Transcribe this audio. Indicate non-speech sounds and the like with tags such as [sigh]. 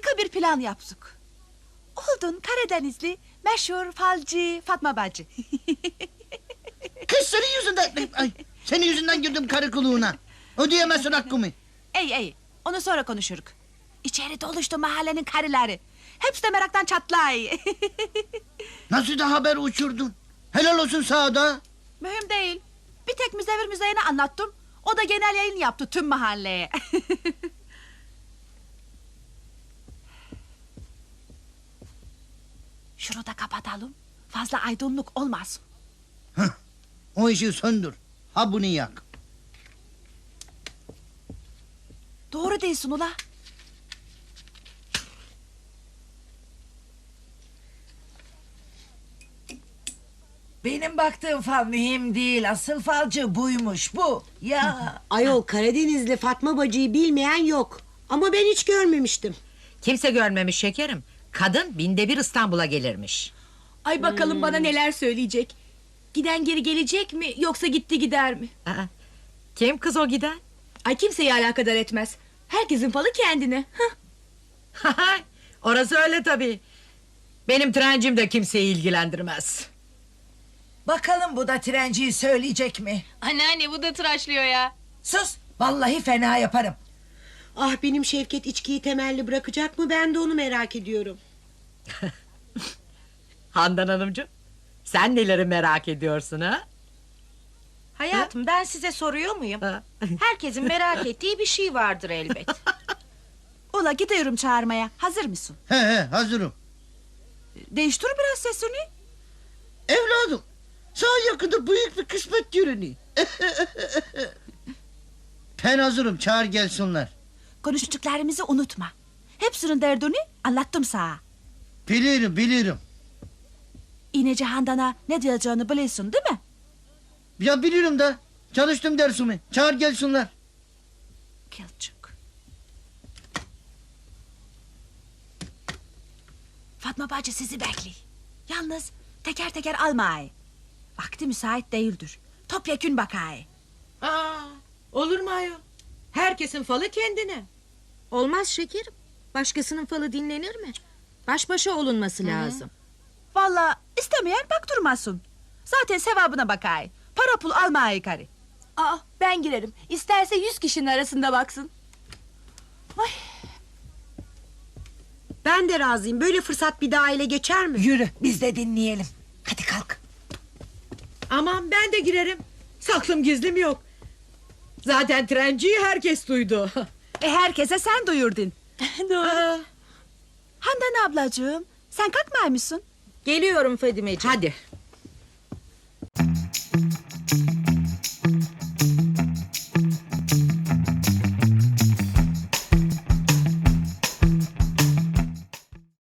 harika bir plan yaptık. Oldun Karadenizli meşhur falcı Fatma Bacı. [laughs] Kız senin yüzünden... Ay, senin yüzünden girdim karı kuluğuna. Ödeyemezsin hakkımı. ey ey onu sonra konuşuruk. İçeri doluştu mahallenin karıları. Hepsi de meraktan çatlay. [laughs] Nasıl da haber uçurdun? Helal olsun sağda. Mühim değil. Bir tek müzevir müzeyine anlattım. O da genel yayın yaptı tüm mahalleye. [laughs] Şunu da kapatalım. Fazla aydınlık olmasın. O işi söndür. Ha bunu yak. Doğru değilsin ula. Benim baktığım fal mühim değil. Asıl falcı buymuş bu. Ya Ayol Karadenizli Fatma bacıyı bilmeyen yok. Ama ben hiç görmemiştim. Kimse görmemiş şekerim. Kadın binde bir İstanbul'a gelirmiş. Ay bakalım bana neler söyleyecek. Giden geri gelecek mi yoksa gitti gider mi? Aa, kim kız o giden? Ay kimseyi alakadar etmez. Herkesin falı kendine. Hah. [laughs] Orası öyle tabii. Benim trencim de kimseyi ilgilendirmez. bakalım bu da trenciyi söyleyecek mi? Anneanne bu da tıraşlıyor ya. Sus. Vallahi fena yaparım. Ah benim Şevket içkiyi temelli bırakacak mı ben de onu merak ediyorum. [laughs] Handan Hanımcığım, sen neleri merak ediyorsun ha? Hayatım ben size soruyor muyum? Ha? [laughs] Herkesin merak ettiği bir şey vardır elbet. [laughs] Ula gidiyorum çağırmaya. Hazır mısın? He he hazırım. Değiştir biraz sesini. Evladım. Sağ yakında büyük bir kısmet görünüyor. [laughs] ben hazırım çağır gelsinler. Konuştuklarımızı unutma. Hepsinin derdini anlattım sana. Bilirim bilirim. İneci Handan'a ne diyeceğini biliyorsun değil mi? Ya bilirim de. Çalıştım dersimi. Çağır gelsinler. Kelçuk. Fatma bacı sizi bekliyor. Yalnız teker teker almayı. Vakti müsait değildir. Topyekün bakay. Aa, olur mu ayol? Herkesin falı kendine. Olmaz şekerim. Başkasının falı dinlenir mi? Baş başa olunması lazım. Vallahi istemeyen baktırmasın. Zaten sevabına bakay. Para pul almayı karı. Aa, ben girerim. İsterse yüz kişinin arasında baksın. Ben de razıyım. Böyle fırsat bir daha ele geçer mi? Yürü biz de dinleyelim. Hadi kalk. Aman ben de girerim. Saklım gizlim yok. Zaten trenciyi herkes duydu. E herkese sen duyurdun. [laughs] Doğru. Handan ablacığım sen kalkmıyor musun? Geliyorum Fadimeciğim. Hadi